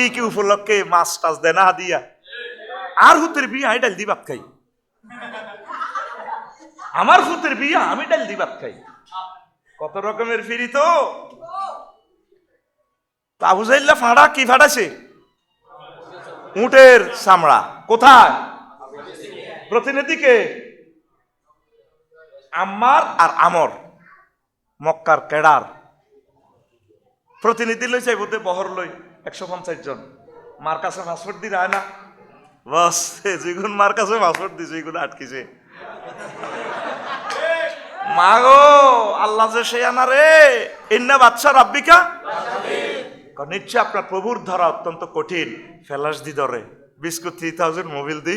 কি কি উপলক্ষে মাছ টাছ দেয়? না দিয়া। আর হুতের বিয়ে, আমি ডাল দি ভাত খাই। আমার হুতের বিয়ে, আমি ডাল দি ভাত খাই। কত রকমের ফিরি তো? ফাঁড়া কি চামড়া। কোথায়? প্রতিনিধিকে আম্মার আর আমর। মক্কার কেডার। প্রতিনিধি লই বহর লই। একশো পঞ্চাশ জন। মার কাছে পাসপোর্ট দি রায় না। বস যেগুন মার কাছে পাসপোর্ট দিছে এগুলো আটকিছে। মা গো আল্লাহ যে সে আনা রে। ইন্না বাচ্চা রাব্বিকা। নিশ্চয় আপনার প্রভুর ধরা অত্যন্ত কঠিন। ফেলাস দি ধরে। বিস্কুট থ্রি থাউজেন্ড মোবিল দি।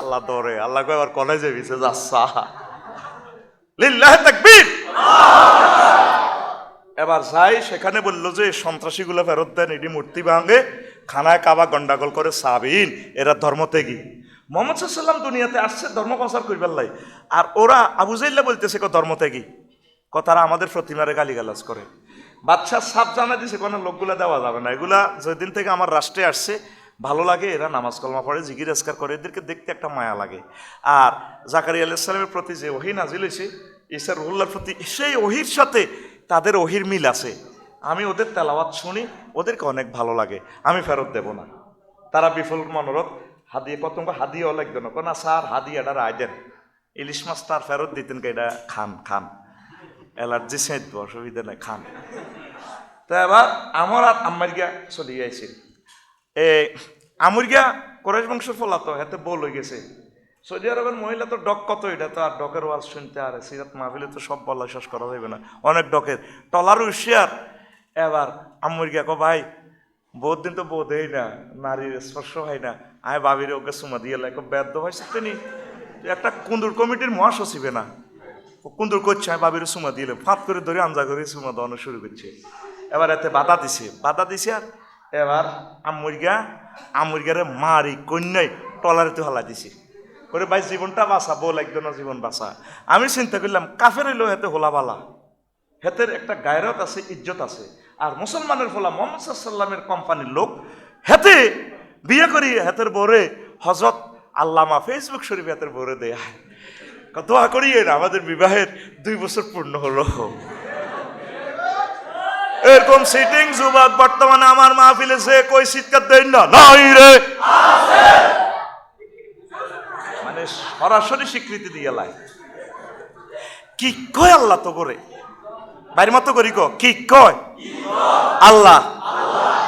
আল্লাহ ধরে। আল্লাহ কয় আবার কলেজে বিছে যাচ্ছা। লিল্লাহ তাকবীর। এবার যাই, সেখানে বলল যে, সন্ত্রাসীগুলো ফেরত দেন এটি মূর্তি ভাঙে, খানায় কাবা গন্ডাগোল করে সাবিন, এরা ধর্ম ত্যাগী মোহাম্মদ সাল্লাম দুনিয়াতে আসছে, ধর্ম প্রচার করবার লাই। আর ওরা আবু জাইল্লা বলতেছে, কো ধর্ম ত্যাগী কথারা আমাদের প্রতিমারে গালিগালাজ করে। বাচ্চা সাপ জানা দিছে কোনো লোকগুলা দেওয়া যাবে না। এগুলা যেদিন থেকে আমার রাষ্ট্রে আসছে, ভালো লাগে, এরা নামাজ কলমা পড়ে জিগির আজকার করে, এদেরকে দেখতে একটা মায়া লাগে। আর জাকারি আলাইসালামের প্রতি যে ওহি নাজিল হয়েছে ঈসা রুহুল্লার প্রতি সেই ওহির সাথে তাদের ওহির মিল আছে। আমি ওদের তেলাওয়াত শুনি, ওদেরকে অনেক ভালো লাগে। আমি ফেরত দেব না। তারা বিফল মনোরথ, হাদিয়ে পতঙ্গ হাদিয়েও লাগবে না না স্যার হাদিয়াটা রায় দেন। ইলিশ মাছ তার ফেরত দিতেন এটা খান খান। অ্যালার্জি সেঁতব অসুবিধা নেই, খান। তা এবার আমার আর আম্মার গিয়া চলে গেছে এ, আমুর গিয়া কোরেশ বংশের ফলা তো হাতে বল হয়ে গেছে। সৌদি আরবের মহিলা তো ডক কত এটা? তো আর ডকের ওয়াজ শুনতে আর সিরাত মাহফিলে তো সব বলা শেষ করা যাবে না। অনেক ডকের। টলার হুশিয়ার। এবার আম্মুর গিয়া কো, ভাই, বহুত দিন তো বোধ হয় না। নারীর স্পর্শ হয় না। আয় বাবির ওকে সুমা দিয়ে লাগে ব্যর্থ হয়েছে তিনি একটা কুন্দুর কমিটির মহাসচিবে না। কুন্দুর করছে আমি বাবির সুমা দিলে ফাঁপ করে ধরে আমজা করে সুমা দেওয়ানো শুরু করছে। এবার এতে বাধা দিছে। বাধা দিছে আর এবার আমুরগা আমুরগারে মারি কন্যাই টলারিতে হলা দিছে। করে ভাই, জীবনটা বাঁচা বল একজনের জীবন বাঁচা। আমি চিন্তা করলাম, কাফের হইলেও হেতে হোলা বালা হেতের একটা গায়রত আছে, ইজ্জত আছে। আর মুসলমানের ফলা মোহাম্মদ সাল্লামের কোম্পানির লোক, হেতে বিয়ে করি, হেতের বরে হজরত আল্লামা ফেসবুক শরীফ হেতের বরে দেয় দোয়া করিয়ে আমাদের বিবাহের দুই বছর পূর্ণ হলো। এরকম সিটিং যুবক বর্তমানে আমার মাহফিলে সে কই শীতকার দেন না? নাই রে। মানে সরাসরি স্বীকৃতি দিয়ে লাই। কি কয় আল্লাহ তো করে বাইরের মতো করি কো কয়? আল্লাহ।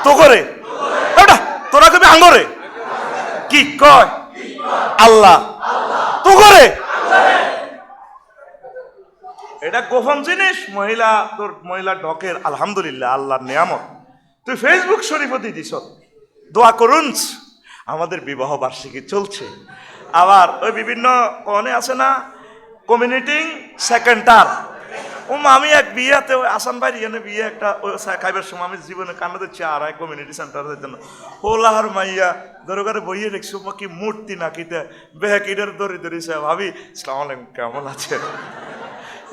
তো করে তোরা কবি আঙ্গরে কি কয়? আল্লাহ। তো করে এটা গোপন জিনিস, মহিলা, তোর মহিলা ডকের, আলহামদুলিল্লাহ, আল্লাহর নিয়ামত। তুই ফেসবুক শরীফ দিয়ে দিস। দোয়া করুন। আমাদের বিবাহ বার্ষিকী চলছে। আবার ওই বিভিন্ন কনে আছে না? কমিউনিটিং সেকেন্ডার ও আমি এক বিয়েতে ওই আসাম ভাই এনে বিয়ে একটা ওই খাইবার সময় আমি জীবনে কান্না দিচ্ছি আর এক কমিউনিটি সেন্টারের জন্য। হোলাহার মাইয়া দরকারে বইয়ে দেখছি ও কি মূর্তি না কিতে বেহে কিটার দরি ধরিছে ভাবি, সালাম আলাইকুম, কেমন আছে?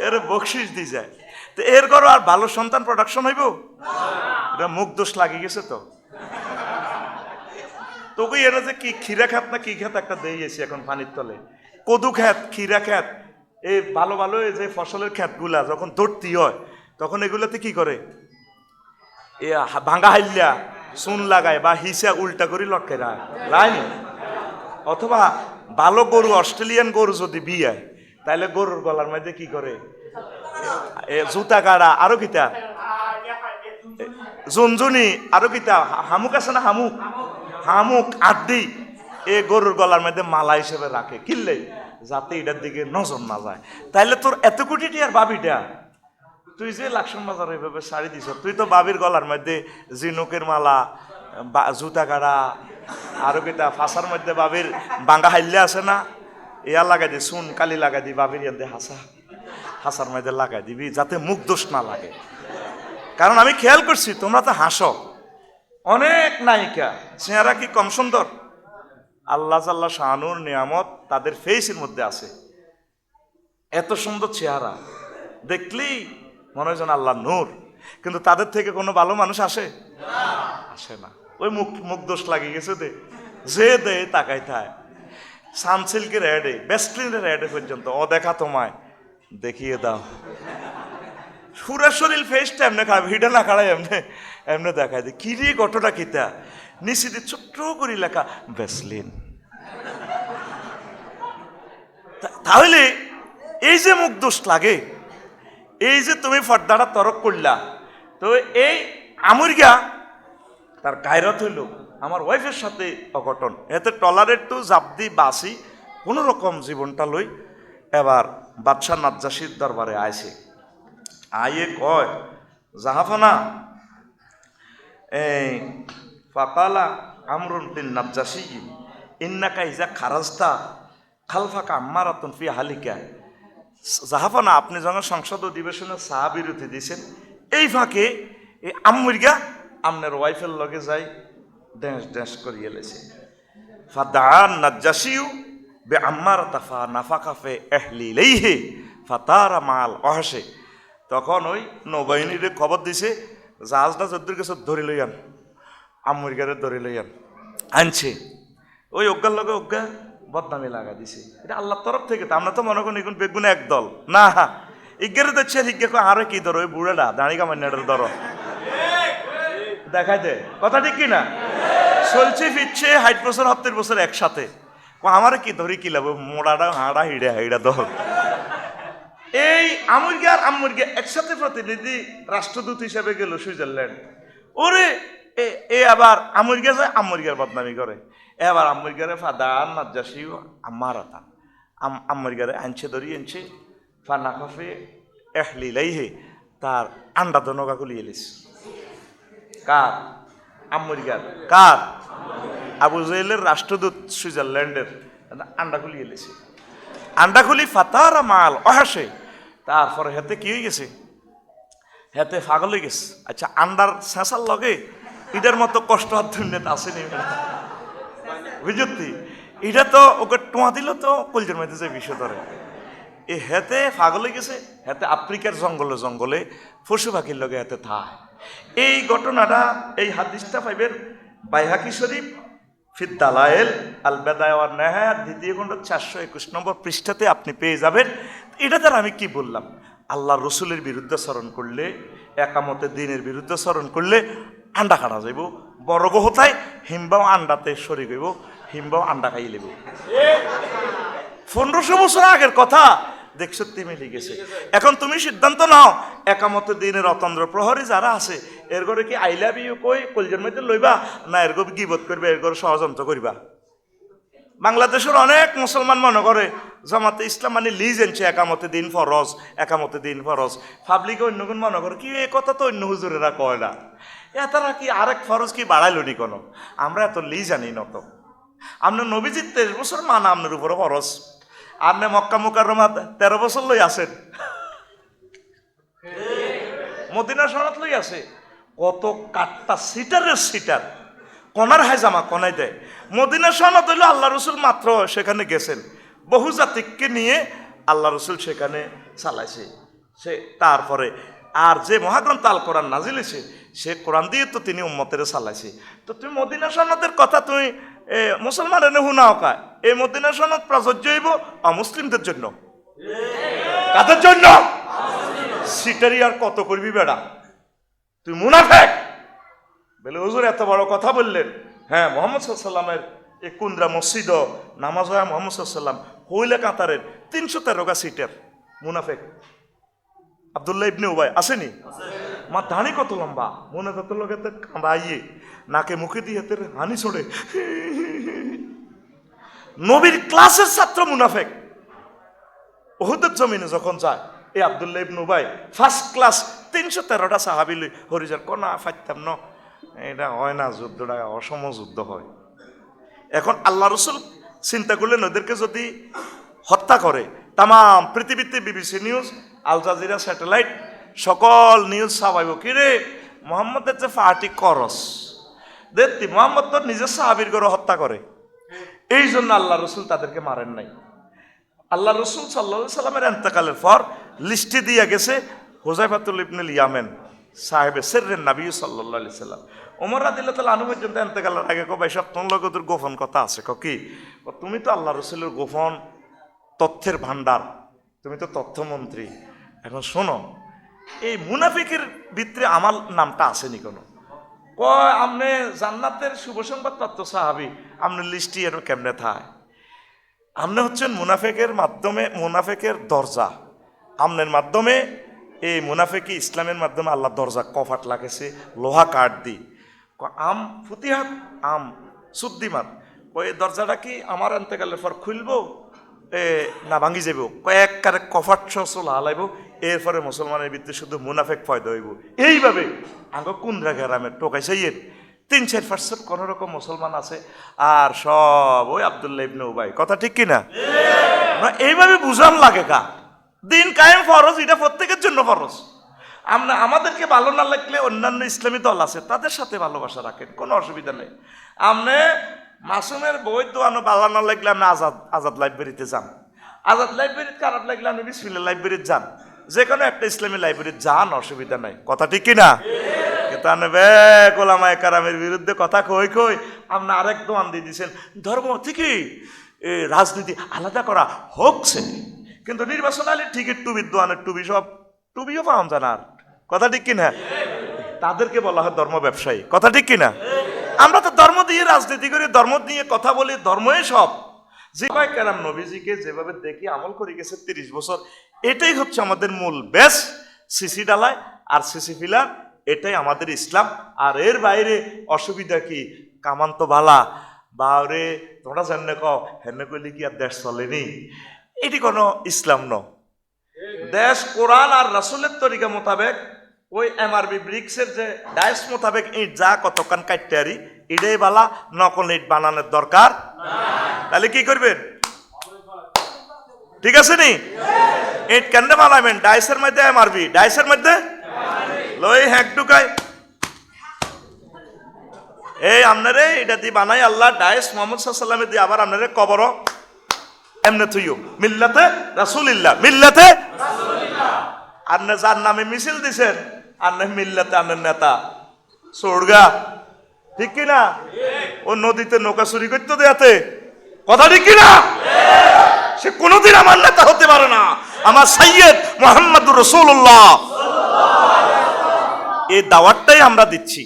এর বকশিস দিয়ে যায়। তো এর করো আর ভালো সন্তান প্রোডাকশন হইব? এটা মুখ দোষ লাগিয়ে গেছে তো। তোকে এরা যে কি ক্ষীরা খাত না কি খাত একটা দিয়ে গেছি এখন পানির তলে। কদু খ্যাত, ক্ষীরা খ্যাত এই ভালো ভালো এই যে ফসলের খ্যাতগুলা যখন ধরতি হয়, তখন এগুলাতে কি করে? এ ভাঙ্গা হাইল্লা, চুন লাগায় বা হিসা উল্টা করে লটকে রায় অথবা ভালো গরু, অস্ট্রেলিয়ান গরু যদি বিয়ায় তাহলে গরুর গলার মধ্যে কি করে? জুতা গাড়া আরও কিতা? জুনজুনি, আরও কিতা? হামুক আছে না হামুক? হামুক আড্ডি এ গরুর গলার মধ্যে মালা হিসেবে রাখে। কিনলে যাতে এটার দিকে নজর না যায়। তাইলে তোর এত কোটি আর বাবিটা? তুই যে লাকসন বাজার এইভাবে শাড়ি দিছ, তুই তো বাবির গলার মধ্যে জিনুকের মালা জুতা কাড়া, আরও কিতা ফাঁসার মধ্যে বাবির বাঙ্গা হাইলে আছে না? ইয়া লাগাই দি সুন কালি লাগাই দি, বাবির ইয়াতে হাসা। হাসার মধ্যে লাগাই দিবি, যাতে মুখ দোষ না লাগে। কারণ আমি খেয়াল করছি, তোমরা তো হাসো। অনেক নায়িকা। চেহারা কি কম সুন্দর? আল্লাহ সাল্লাহ শাহানুর নিয়ামত তাদের ফেসের মধ্যে আছে। এত সুন্দর চেহারা। দেখলেই মনে হয় যেন আল্লাহ নূর। কিন্তু তাদের থেকে কোনো ভালো মানুষ আসে? আসে না। ওই মুখ মুখ দোষ লাগিয়ে গেছে দে। যে দে তাকাই থায়। সানসিল্কের অ্যাডে বেস্টলিনের অ্যাডে পর্যন্ত ও দেখা তোমায় দেখিয়ে দাও। সুরের শরীর ফেসটা এমনি খারাপ হিডে না খাড়াই এমনি এমনি দেখায় দে কি রে ঘটনা কিতা? নিশ্চিত ছোট্ট করে লেখা বেসলিন তাহলে এই যে মুখ দোষ লাগে, এই যে তুমি ফর্দাটা তরক করলা, তো এই আমুরগা তার গায়রত হইল, আমার ওয়াইফের সাথে অঘটন। এতে টলারের তো জাবদি বাসি কোনো রকম জীবনটা লই এবার বাদশাহ নাজ্জাসির দরবারে আইছে। আইয়ে কয়, জাহাফানা। এই, ফাকালা আমরুন বিন নাজ্জাসি। ইন্নাকা ইজা খারাজতা খালফাকা আম্মারাতুন ফি হালিকা জাহাফানা, আপনি যখন সংসদ অধিবেশনে চা বিরতি দিয়েছেন, এই ফাঁকে এই আম্মুরগা আপনার ওয়াইফের লগে যাই ড্যান্স ড্যান্স করিয়ে লেছে। ফাদান নাজ্জাসিউ বে আম্মার তাফা নাফা কাফে এহলি লেইহে ফাতারা মাল অহাসে তখন ওই নৌবাহিনীর খবর দিছে, জাহাজটা যদ্দুর কাছে ধরে লইয়ান আম্মুরগারে ধরে লইয়ান আনছে। ওই অজ্ঞার লগে অজ্ঞা বদনামি লাগা দিছে। এটা আল্লাহর তরফ থেকে তো, আমরা তো মনে করি এখন বেগুন একদল। না, ইজ্ঞের দেখছে ইজ্ঞে কো আরে কি ধরো, ওই বুড়েটা দাঁড়িয়ে কামান্যাটার ধরো। দেখাই দে, কথা ঠিক কি না চলছে, ফিরছে হাইট বছর, সত্তর বছর একসাথে। আমার কি ধরি, কি লাভ? মোড়াটা, হাঁড়া, হিড়ে হাইড়া ধর। এই আমুরগা আর আমুরগা একসাথে প্রতিনিধি রাষ্ট্রদূত হিসেবে গেল সুইজারল্যান্ড। ওরে, এ আবার আমুরগা যায় আমুরগার বদনামি করে। এবার আমুরগারে ফাদান নাজ্জাসি আমার আতা আমুরগারে আনছে ধরি আনছে, ফানা কফে এহলি লাইহে, তার আন্ডা দনগা খুলিয়ে এলিস কার? আমেরিকার কার? আবু জাহেলের রাষ্ট্রদূত সুইজারল্যান্ডের। আন্ডা খুলি এলেছে আন্ডা খুলি ফাতার মাল অহাসে। তারপরে হেতে কি হয়ে গেছে? হেতে পাগল হয়ে গেছে। আচ্ছা আন্ডার শেষার লগে ইটার মতো কষ্ট আর দুর্নীত আসেনি। বুঝতি এটা তো ওকে টোয়া দিল তো, কলজের মধ্যে যে বিষয় ধরে। এ হেতে পাগল হয়ে গেছে হেতে আফ্রিকার জঙ্গলে জঙ্গলে পশু পাখির লগে হেতে থায়। এই ঘটনাটা, এই হাদিসটা পাইবেন বাইহাকি শরীফ ফির দালায়েল, আল বেদায়ার নেহায়াত দ্বিতীয় খণ্ড চারশো একুশ নম্বর পৃষ্ঠাতে আপনি পেয়ে যাবেন। এটা দ্বারা আমি কি বললাম? আল্লাহ রসুলের বিরুদ্ধে স্মরণ করলে একামতে দিনের বিরুদ্ধে স্মরণ করলে আন্ডা কাটা যাইব, বড় গহতায় হিমবাও আন্ডাতে সরি গইব হিমবাও আন্ডা খাই লেব। পনেরোশো বছর আগের কথা দেখছ তিমি লিখেছে এখন তুমি সিদ্ধান্ত নাও, একামত দিনের অতন্দ্র প্রহরী যারা আছে, এর ঘরে কি আই লাভ ইউ কই? কলজের মধ্যে লইবা? না, এর ঘরে গিবত করবে, এর ঘরে ষড়যন্ত্র করিবা? বাংলাদেশের অনেক মুসলমান মনে করে, জামাতে ইসলাম মানে লিজ এনছে, একামতে দিন ফরজ, একামতে দিন ফরজ। পাবলিকে অন্য কোন মনে করে, কি এই কথা তো অন্য হুজুরেরা কয় না? এ তারা কি আরেক ফরজ কি বাড়াইল নি কোনো? আমরা এত লি জানি নত। আপনার নবীজির তেইশ বছর মানা আপনার উপরে ফরজ। আপনি মক্কা মুকার তেরো বছর লই আছেন। মদিনা সনাত লই আছে। কত কাটটা সিটারের সিটার। কনার হাই জামা কনাই দেয়। মদিনা সনাত হইল আল্লাহ রসুল মাত্র সেখানে গেছেন। বহু জাতিককে নিয়ে আল্লাহ রসুল সেখানে চালাইছে। সে তারপরে আর যে মহাগ্রন্থ আল কোরআন নাজিলেছে সে কোরআন দিয়ে তো তিনি উম্মতের চালাইছে। তো তুমি মদিনা সনদের কথা তুমি এ, মুসলমান এনে হুনাও কা এই মদিনা সনদ প্রযোজ্য হইব অমুসলিমদের জন্য। কাদের জন্য? সিটারি আর কত করবি বেড়া? তুই মুনাফেক। বলে হুজুর এত বড় কথা বললেন। হ্যাঁ মোহাম্মদ সাল্লামের এই কুন্দ্রা মসজিদ নামাজ হয় মোহাম্মদ সাল্লাম হইলে কাতারের তিনশো তেরোগা সিটের মুনাফেক। আবদুল্লাহ ইবনে উবাই আসেনি? মা দাঁড়ি কত লম্বা। মনে তত লোকে কাঁদাইয়ে নাকে মুখে দিয়ে হানি ছোড়ে। নবীর ক্লাসের ছাত্র মুনাফেক। ওহুদের জমিনে যখন যায়, এই আবদুল্লাহ ইবনু ভাই ফার্স্ট ক্লাস তিনশো তেরোটা সাহাবিলি হরিজার কোনা ফাইতাম ন। এটা হয় না যুদ্ধটা অসম যুদ্ধ হয়। এখন আল্লাহ রসুল চিন্তা করলেন, ওদেরকে যদি হত্যা করে তাম পৃথিবীতে BBC news, Al Jazeera satellite, সকল নিউজ সাবাইব কিরে মোহাম্মদের যে পার্টি করস দেখতি মোহাম্মদ তো নিজের সাহাবির করে হত্যা করে। এই জন্য আল্লাহ রসুল তাদেরকে মারেন নাই। আল্লাহ রসুল সাল্লা সাল্লামের এন্তকালের পর লিস্টে দিয়ে গেছে হোজাইফাতুল ইবনুল ইয়ামেন সাহেবে সেরেন নাবি সাল্লাহ আলি সাল্লাম। ওমর রাদিল্লা তালা আনু পর্যন্ত এনতে গেলার আগে কো ভাই, সব তোমার লগে তোর গোপন কথা আছে ক? কি তুমি তো আল্লাহ রসুলের গোপন তথ্যের ভান্ডার তুমি তো তথ্যমন্ত্রী। এখন শোনো, এই মুনাফিকের ভিতরে আমার নামটা আসেনি কোনো। কয়, আমনে জান্নাতের শুভ সংবাদ প্রাপ্ত সাহাবি, আমনে লিস্টি এর কেমনে থায়? আপনি হচ্ছেন মুনাফেকের মাধ্যমে, মুনাফেকের দরজা। আমনের মাধ্যমে, এই মুনাফেকি ইসলামের মাধ্যমে আল্লাহ দরজা কফাট লাগেছে, লোহা কাঠ দি। আম ফুতিহাত, আম সুদ্দিমাত ওই দরজাটা কি আমার আনতেকালের পর খুলবো? এ, না ভাঙি যাব কয়েক কারে কফাট সসল হালাইব এরপরে মুসলমানের ভিতরে শুধু মুনাফেক ফয়দা হইব। এইভাবে আগে কুন্দ্রা গ্রামের টোকাইছে ইয়ে তিন চার পার্সেন্ট কোন রকম মুসলমান আছে, আর সব ওই আবদুল্লাহ ইবনে উবাই। কথা ঠিক কিনা না? এইভাবে বুঝান লাগে কা? দিন কায়েম ফরজ, এটা প্রত্যেকের জন্য ফরজ। আমরা, আমাদেরকে ভালো না লাগলে অন্যান্য ইসলামী দল আছে, তাদের সাথে ভালোবাসা রাখেন, কোনো অসুবিধা নেই। আপনি মাসুমের বই তো আনো ভালো না লাগলে আপনি আজাদ আজাদ লাইব্রেরিতে যান আজাদ লাইব্রেরিতে খারাপ লাগলে আপনি বিসমিল্লা লাইব্রেরিতে যান যে কোনো একটা ইসলামী লাইব্রেরিতে যান, অসুবিধা নাই। কথা ঠিক কিনা? কিন্তু আপনি বে গোলামায় কারামের বিরুদ্ধে কথা কই কই। আপনি আরেক দোয়ান দিয়ে দিয়েছেন ধর্ম ঠিকই রাজনীতি আলাদা করা হোকছে কিন্তু নির্বাচন আলী ঠিকই টুবির দোয়ানের টুবি সব টুবিও পাওয়া যায় না। কথা ঠিক কিনা? তাদেরকে বলা হয় ধর্ম ব্যবসায়ী। কথা ঠিক কিনা? আমরা তো ধর্ম দিয়ে রাজনীতি করি, ধর্ম নিয়ে কথা বলি, ধর্মই সব। যেভাবে কেরাম নবীজিকে যেভাবে দেখি, আমল করে গেছে তিরিশ বছর, এটাই হচ্ছে আমাদের মূল বেশ, সিসি ডালায় আর সিসি ফিলার, এটাই আমাদের ইসলাম। আর এর বাইরে অসুবিধা কি? কামান্ত বালা বা রে তোমরা জানে ক হেনে কইলে কি আর দেশ চলেনি? এটি কোনো ইসলাম ন দেশ কোরআন আর রাসুলের তরিকা মোতাবেক ওই এমআরবি ব্রিক্সের যে ডাইস মোতাবেক ইট যা কতক্ষণ কাটতে এটাই বালা, নকল ইট বানানোর দরকার তাহলে কি করবেন? ঠিক আছে নি? ইট কেন বানাবেন? ডাইসের মধ্যে এমআরবি ডাইসের মধ্যে? লই হ্যাক ঢুকায় এই আপনারে এটা দিয়ে বানাই আল্লাহ ডাইস মোহাম্মদ সাল্লামে দিয়ে আবার আপনারে কবর এমনে থুইও। মিল্লাতে রাসুলিল্লাহ, মিল্লাতে আপনি যার নামে মিছিল দিছেন আপনি মিল্লাতে আপনার নেতা। সোড়গা, ঠিক কিনা নৌকা চুরি করতে দেয়াতে। কথা সে আমার নেতা হতে পারে না। আমার সাইয়েদ দাওয়াতটাই আমরা দিচ্ছি।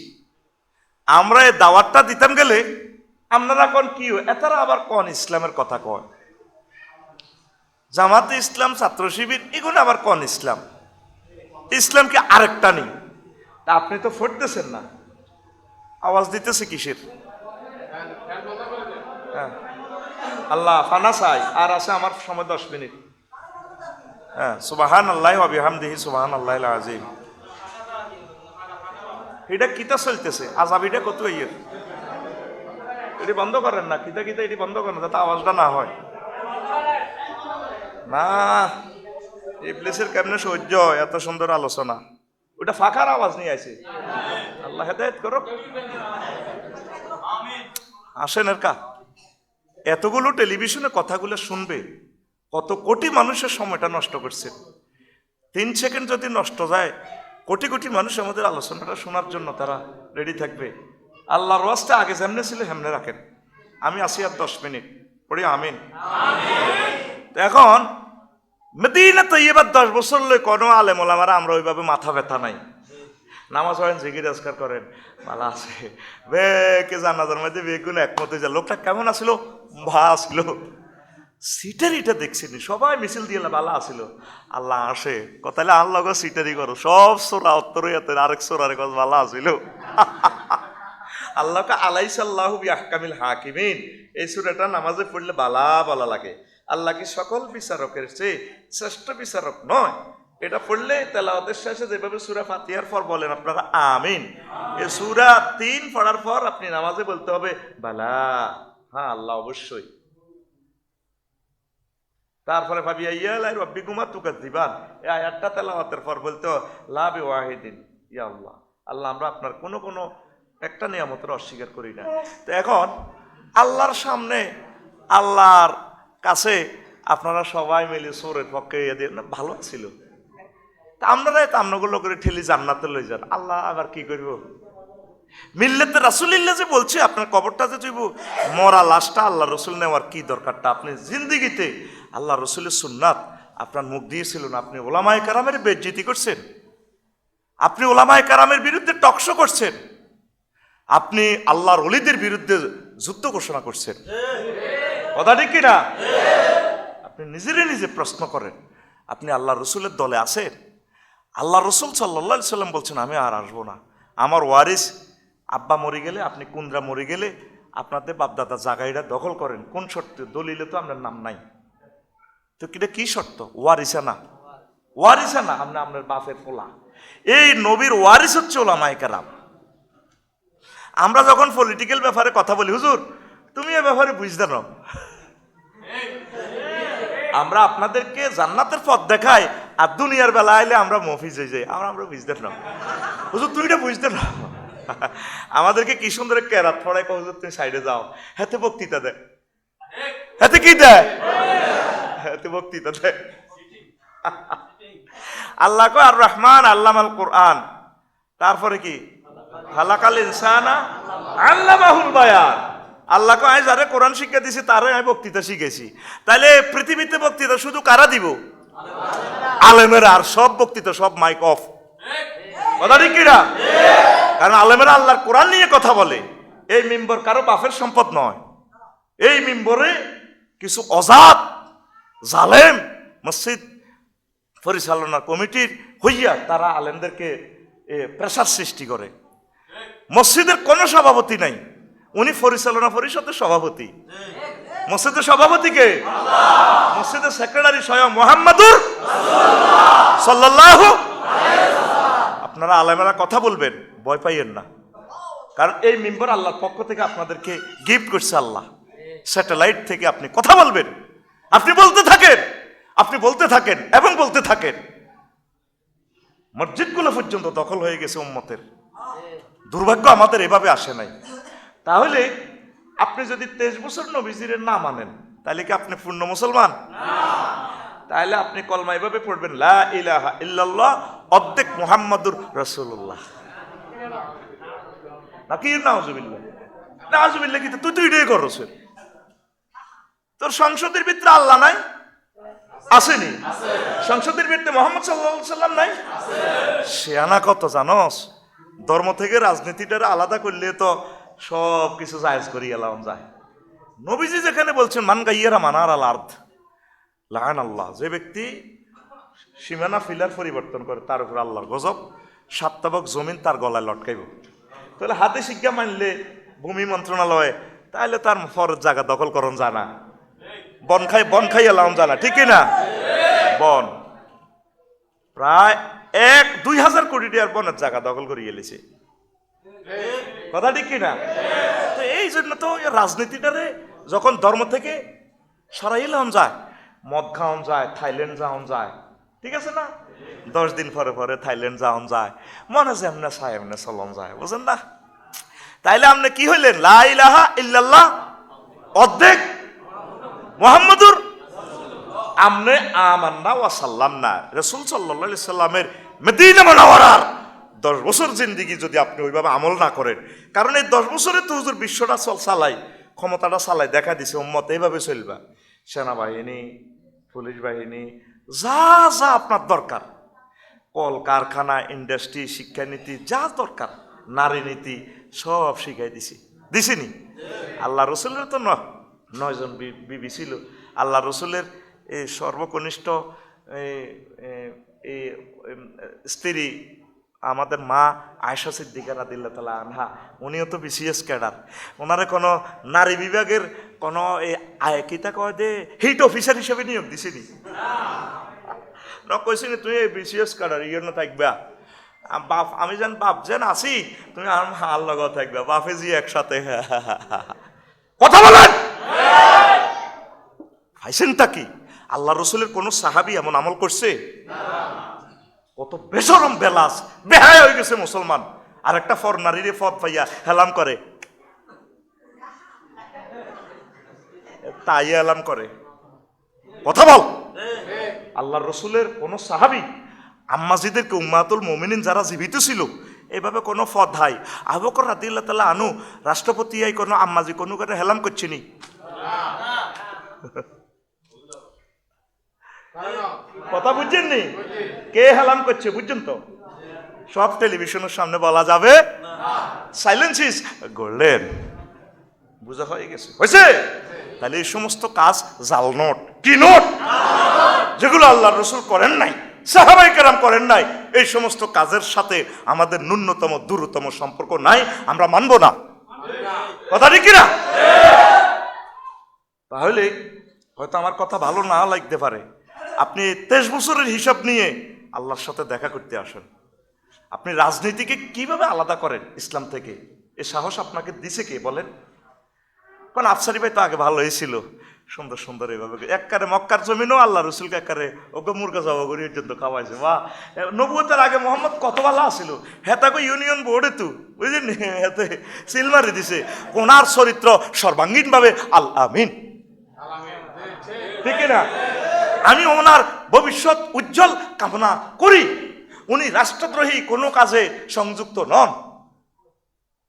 আমরা এই দাওয়াতটা দিতাম গেলে আপনারা কোন কি এতারা আবার কোন ইসলামের কথা কন জামাতে ইসলাম, ছাত্র শিবির, এগুলো আবার কোন ইসলাম? ইসলাম কি আরেকটা নেই। তা আপনি তো ফুটতেছেন না। আওয়াজ দিতেছে কিসের? হ্যাঁ। আল্লাহ, ফানা চাই আর আছে আমার সময় দশ মিনিট। হ্যাঁ সুবাহান আল্লাহ আবিহামদিহি সুবাহান আল্লাহ আজিম এটা কিতা চলতেছে? আজাবিটা কত ইয়ের? এটি বন্ধ করেন না, কিতা কিতা এটি বন্ধ করেন যাতে আওয়াজটা না হয়। না। এই প্লেসের কেমনে সহ্য হয়? এত সুন্দর আলোচনা। ওটা ফাঁকার আওয়াজ নিয়ে আছে আল্লাহ হেদায়ত করো আসেন এর কা। এতগুলো টেলিভিশনে কথাগুলো শুনবে কত কোটি মানুষের সময়টা নষ্ট করছে। তিন সেকেন্ড যদি নষ্ট যায় কোটি কোটি মানুষ আমাদের আলোচনাটা শোনার জন্য তারা রেডি থাকবে। আল্লাহর ওয়াজটা আগে যেমনে ছিল হেমনে রাখেন। আমি আসি আর দশ মিনিট। পড়ি আমিন। তো এখন মেদিনা তো এবার দশ বছর লই কোনো আলেম ওলামারা আমরা ওইভাবে মাথা ব্যথা নাই। নামাজ পড়েন জিগির আজকার করেন ভালো আছে। বে, কে জানাজার মধ্যে বেগুন একমত হয়ে যায় লোকটা কেমন আসিল? ভা আসিল। সিটার এটা দেখছিনি, সবাই মিছিল দিয়ে ভালো আসিল। আল্লাহ আসে কথালে আল্লাহ সিটারি করো। সব সোরা উত্তর ইয়াতে আরেক সোরারে গছ ভালো আসিল। আল্লাহকে আলাইসাল্লাহু বিআহকামিল হাকিমিন। এই সূরাটা নামাজে পড়লে বালা বালা লাগে। আল্লাহ কি সকল বিচারকের চেয়ে শ্রেষ্ঠ বিচারক নয়? এটা পড়লে তেলাওয়াতের শেষে যেভাবে সূরা ফাতিহার পর বলেন আপনারা আমিন। এ সূরা তিন পড়ার পর আপনি নামাজে বলতে হবে বালা। হ্যাঁ আল্লাহ অবশ্যই। তারপরে ভাবি ইয়ালাই রব্বি কুমার তুকার দিবান এই আয়াতটা তেলাওয়াতের পর বলতে হবে, লা বি ওয়াহিদিন ইয়া আল্লাহ। আল্লাহ আমরা আপনার কোনো কোনো একটা নিয়ামতের অস্বীকার করি না। তো এখন আল্লাহর সামনে আল্লাহর কাছে আপনারা সবাই মিলে সোরের পক্ষে না, ভালো ছিল। তা আপনারাই তো আপনাগুলো করে ঠেলি জান্নাতে লই যান। আল্লাহ আবার কি করব? মিল্লেতে রাসুলিল্লা যে বলছে, আপনার কবরটা যে তুইব মরা লাশটা আল্লাহ রসুল নেওয়ার কি দরকারটা? আপনি জিন্দিগিতে আল্লাহ রসুলের সুন্নাত আপনার মুখ দিয়েছিলেন, আপনি ওলামায় কারামের বেজ্জিতি করছেন। আপনি ওলামায় কারামের বিরুদ্ধে টকশো করছেন। আপনি আল্লাহর অলিদের বিরুদ্ধে যুদ্ধ ঘোষণা করছেন। কথা ঠিক কিনা? আপনি নিজেরই নিজে প্রশ্ন করেন, আপনি আল্লাহ রসুলের দলে আছেন? আল্লাহ রসুল সাল্লা সাল্লাম বলছেন, আমি আর আসব না। আমার ওয়ারিস, আব্বা মরে গেলে, আপনি কুন্দ্রা মরে গেলে, আপনাদের বাপদাদা জাগাইটা দখল করেন। কোন শর্তে? দলিলে তো আপনার নাম নাই। তো কিটা কি শর্ত? ওয়ারিসা না। ওয়ারিসা না, আপনি আপনার বাপের পোলা এই নবীর ওয়ারিস হচ্ছে ওলামায় কারাম। আমরা যখন পলিটিক্যাল ব্যাপারে কথা বলি, হুজুর, তুমি এ ব্যাপারে বুঝতে নাও আমরা আপনাদেরকে জান্নাতের পথ দেখাই আর দুনিয়ার বেলা আইলে আমরা মফিজ হয়ে যাই। আমরা আমরা বুঝতে না হুজুর, তুমি এটা বুঝতে না আমাদেরকে কি সুন্দর কেরাত কো হুজুর, তুমি সাইডে যাও। হাতে বক্তৃতা দেয় হাতে কি দেয় হাতে বক্তৃতা দেয় আল্লাহ কো আর রহমান আল্লাহ আল কোরআন। তারপরে কি? খালাকাল ইনসানা আল্লামাহুল বায়ান। আল্লাহ কো আমি যারে কোরআন শিক্ষা দিছি, তারে আমি বক্তৃতা শিখেছি তাহলে পৃথিবীতে বক্তৃতা শুধু কারা দিব? আলেমের, আর সব বক্তৃতা, সব মাইক অফ কথা ঠিক কিনা? কারণ আলেমেরা আল্লাহর কোরআন নিয়ে কথা বলে। এই মেম্বর কারও বাফের সম্পদ নয়। এই মেম্বরে কিছু অজাত, জালেম, মসজিদ পরিচালনা কমিটির হইয়া তারা আলেমদেরকে প্রেশার সৃষ্টি করে। মসজিদের কোনো সভাপতি নাই। উনি পরিচালনা পরিষদের সভাপতি। মসজিদের সভাপতি কে মসজিদের সেক্রেটারি স্বয়ং মোহাম্মদুর সাল্লাল্লাহু আপনারা আলেমেরা কথা বলবেন, ভয় পাইয়েন না। কারণ এই মেম্বার আল্লাহর পক্ষ থেকে আপনাদেরকে গিফট করছে আল্লাহ। স্যাটেলাইট থেকে আপনি কথা বলবেন। আপনি বলতে থাকেন, আপনি বলতে থাকেন এবং বলতে থাকেন। মসজিদগুলো পর্যন্ত দখল হয়ে গেছে উম্মতের। দুর্ভাগ্য আমাদের এভাবে আসে নাই। তাহলে আপনি যদি তেইশ বছর নবীজির না মানেন তাহলে কি আপনি পূর্ণ মুসলমান? তাহলে আপনি কলমা এভাবে পড়বেন লা ইলাহা ইল্লাল্লাহ অর্ধেক মুহাম্মাদুর রাসূলুল্লাহ। নাকি? নাউজুবিল্লাহ। নাউজুবিল্লাহ কি? তুই তুই এটাই কর রসুল তোর সংসদের ভিতরে আল্লাহ নাই? আসেনি? সংসদের ভিতরে মোহাম্মদ সাল্লাহ সাল্লাম নাই? শেয়ানা কত জানস? ধর্ম থেকে রাজনীতিটা আলাদা করলে তো সব কিছু জায়েজ করি, এলাম যায়। নবীজি যেখানে বলছেন, মান গাইয়ারা মানার আল আর্থ লাহান আল্লাহ যে ব্যক্তি সীমানা ফিলার পরিবর্তন করে, তার উপর আল্লাহর গজব সাতটাবক জমিন তার গলায় লটকাইব। তাহলে হাতে শিক্ষা মানলে ভূমি মন্ত্রণালয়ে, তাহলে তার ফরজ জায়গা দখল করন জানা বন খাই বন খাই এলাম জানা ঠিক না বন। প্রায় এক, দুই হাজার কোটি টাকার বনের জায়গা দখল করে গেলেছে কথা ঠিক কিনা? তো এই জন্য তো রাজনীতিটারে যখন ধর্ম থেকে সরাইলাম যায়, মদ খাওয়ান যায়, থাইল্যান্ড যাওয়ান যায়, ঠিক আছে না? দশ দিন পরে পরে থাইল্যান্ড যাওয়ান যায়, মনে যে এমনি চায় এমনি চলন যায়, বুঝেন না? তাইলে আপনি কি হইলেন? লা ইলাহা ইল্লাল্লাহ, অর্ধেক মোহাম্মদুর আমনে আমান্না ওয়া সাল্লাম না, রসুল সাল্লাহ সাল্লামের মেদিনা মানাওয়ারার দশ বছর জিন্দিগি যদি আপনি ওইভাবে আমল না করেন। কারণ এই দশ বছরে তো হুজুর বিশ্বটা চল চালাই, ক্ষমতাটা চালাই, দেখা দিছে, উম্মত এইভাবে চলবা। সেনাবাহিনী, পুলিশ বাহিনী, যা যা আপনার দরকার। কল কারখানা ইন্ডাস্ট্রি শিক্ষানীতি, যা দরকার, নারী নীতি, সব শিখাই দিছি। দিছিনি? আল্লাহ রসুলের তো নয়জন বিবি ছিল। আল্লাহ রসুলের এই সর্বকনিষ্ঠ স্ত্রী আমাদের মা আয়সা সিদ্দিকা রাদিল্লা তালা আনহা, উনিও তো বিসিএস ক্যাডার। ওনারে কোনো নারী বিভাগের কোনো এই কিতা কয় দে হিট অফিসার হিসেবে নিয়োগ দিছিনি। ন কইছিনি, তুই এই বিসিএস ক্যাডার ইয়ে না থাকবা। বাপ, আমি যেন, বাপ যেন আছি, তুমি আর হাল লগত থাকবে, বাপে জি একসাথে। কথা বলেন! পাইছেন তা কি? আল্লাহ রসুলের কোন সাহাবি এমন আমল করছে? কত বেসরম বেলাস বেহায় হয়ে গেছে মুসলমান। আর একটা ফর নারীরে ফদ পাইয়া হেলাম করে। তাই এলাম করে। কথা বল। আল্লাহ রসুলের কোন সাহাবি, আম্মাজিদেরকে উম্মাতুল মোমিনিন যারা জীবিত ছিল, এভাবে কোনো ফদ হাই আবকর রাদিল্লা তালা আনু রাষ্ট্রপতি আই কোনো আম্মাজি কোনো করে হেলাম করছে নি কথা বুঝছেন নি কে হেলাম করছে বুঝছেন তো? সব টেলিভিশনের সামনে বলা যাবে। সাইলেন্স ইজ গোল্ডেন বুঝা হয়ে গেছে। হয়েছে? তাহলে এই সমস্ত কাজ জাল নোট। কি নোট? যেগুলো আল্লাহ রসুল করেন নাই, সাহাবাই কেরাম করেন নাই, এই সমস্ত কাজের সাথে আমাদের ন্যূনতম দূরতম সম্পর্ক নাই, আমরা মানব না। কথা ঠিক না তাহলে হয়তো আমার কথা ভালো না লাগতে পারে। আপনি তেইশ বছরের হিসাব নিয়ে আল্লাহর সাথে দেখা করতে আসেন। আপনি রাজনীতিকে কীভাবে আলাদা করেন ইসলাম থেকে? এ সাহস আপনাকে দিছে কে? বলেন। কারণ আফসারি ভাই তো আগে ভালোই ছিল। সুন্দর সুন্দর এইভাবে এককারে মক্কার জমিনও আল্লাহ রসুলকে এককারে ওকে মুরগা যাওয়া করি পর্যন্ত খাওয়াইছে। বা নবুয়তের আগে মোহাম্মদ কত ভালো আসিল হেতাকে ইউনিয়ন বোর্ডে তো বুঝলেন? হেতে সিলমারি দিছে। কোনার চরিত্র সর্বাঙ্গীনভাবে আল আমিন। ঠিক না? আমি ওনার ভবিষ্যৎ উজ্জ্বল কামনা করি। উনি রাষ্ট্রদ্রোহী কোনো কাজে সংযুক্ত নন।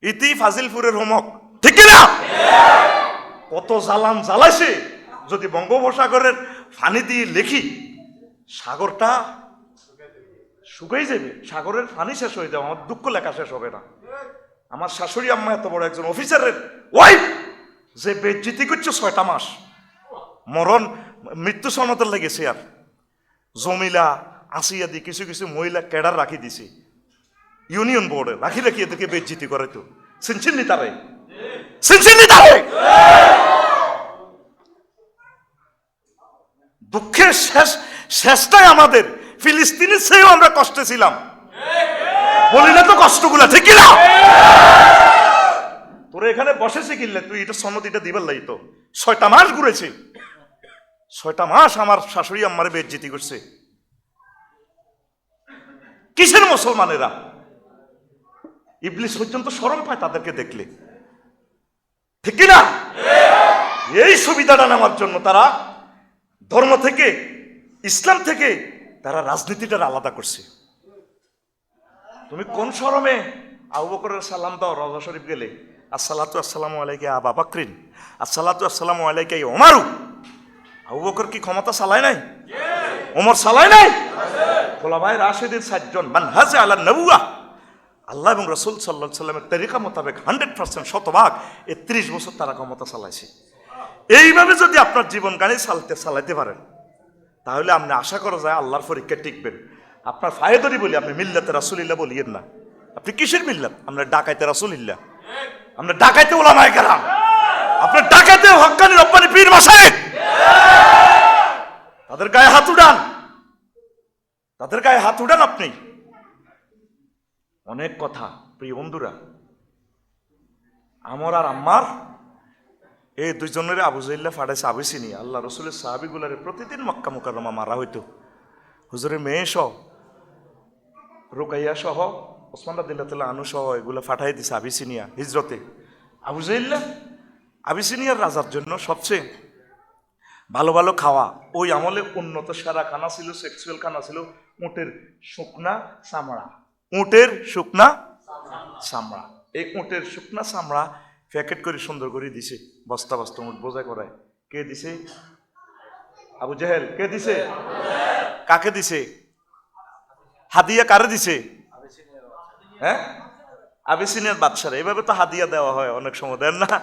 ইতি ফাজিলপুরের হোমক। ঠিক না কত জ্বালান জ্বালাইছে, যদি বঙ্গোপসাগরের ফানি দিয়ে লেখি, সাগরটা শুকাই যাবে। সাগরের ফানি শেষ হয়ে যাবে, আমার দুঃখ লেখা শেষ হবে না। আমার শাশুড়ি আম্মা এত বড় একজন অফিসারের ওয়াইফ যে বেজ্জিতি করছে ছয়টা মাস। মরণ মৃত্যু সনতের লেগেছে আর জমিলা আসিয়া দি কিছু কিছু মহিলা ক্যাডার রাখি দিছে। ইউনিয়ন বোর্ডে রাখি রাখি এদেরকে বেজ্জিতি করে তো। সিনচিনি তারে সিনচিনি তারে দুঃখের শেষ, শেষটাই আমাদের। ফিলিস্তিনের সেও আমরা কষ্টে ছিলাম। বলি না তো কষ্টগুলা, ঠিক না তোরা এখানে বসেছে কিনলে, তুই এটা সনদ এটা দিবার লাই তো। ছয়টা মাস ঘুরেছে। ছয়টা মাস আমার শাশুড়ি আম্মারে বেজ্জিতি করছে। কিসের মুসলমানেরা? ইবলিস পর্যন্ত সরম পায় তাদেরকে দেখলে। ঠিক কি না এই সুবিধাটা নেওয়ার জন্য তারা ধর্ম থেকে, ইসলাম থেকে তারা রাজনীতিটা আলাদা করছে। তুমি কোন শরমে আবু সালাম দাও রজা শরীফ গেলে? আসসালাতু আসসালামু আলাইকে আবা বাকরিন। আসসালাতু আসসালামু আলাইকে ওমারু আবু বকর কি ক্ষমতা চালায় নাই? ওমর চালায় নাই? খোলাবাই রাশেদের সাতজন মানহাজে আল্লাহ নবুয়া। আল্লাহ এবং রসুল সাল্লাহ সাল্লামের তরিকা মোতাবেক হান্ড্রেড পার্সেন্ট শতভাগ এ ত্রিশ বছর তারা ক্ষমতা চালাইছে। এইভাবে যদি আপনার জীবন গাড়ি চালাতে চালাইতে পারেন, তাহলে আপনি আশা করা যায় আল্লাহর পরীক্ষা টিকবেন। আপনার ফায়দরি বলি, আপনি মিল্লাতে রাসুলিল্লাহ বলিয়েন না। আপনি কিসের মিল্লাত? আমরা ডাকাইতে রাসুলিল্লাহ। আমরা ডাকাইতে ওলামায় গেলাম আপনার ডাকাইতে হকানি রব্বানি পীর মাসায় তাদের গায়ে হাত উড়ান। তাদের গায়ে হাত উড়ান আপনি। অনেক কথা, প্রিয় বন্ধুরা। আমার আর আম্মার, এই দুইজনের আবু জাইল্লা ফাটাইছে আবিসিনি আল্লাহ রসুলের সাহাবিগুলারে প্রতিদিন মক্কা মুকাররমা মারা হইতো। হুজুরের মেয়ে সহ, রুকাইয়া সহ, ওসমান রাদিল্লাহ আনু সহ এগুলো ফাটাই দিছে আবিসিনিয়া হিজরতে। আবু জাইল্লা আবিসিনিয়ার রাজার জন্য সবচেয়ে ভালো ভালো খাওয়া। ওই আমলে উন্নত সারা খানা ছিল সেক্সুয়াল খানা ছিল, উটের শুকনা চামড়া। উটের শুকনা চামড়া। এই উটের শুকনা চামড়া প্যাকেট করে সুন্দর করে দিছে। বস্তা বস্তা উঠ বোঝা করায়। কে দিছে? আবু জাহেল। কে দিছে? কাকে দিছে? হাদিয়া কারে দিছে? হ্যাঁ? আবিসিনিয়ার বাদশারা। এভাবে তো হাদিয়া দেওয়া হয় অনেক সময়, দেন না?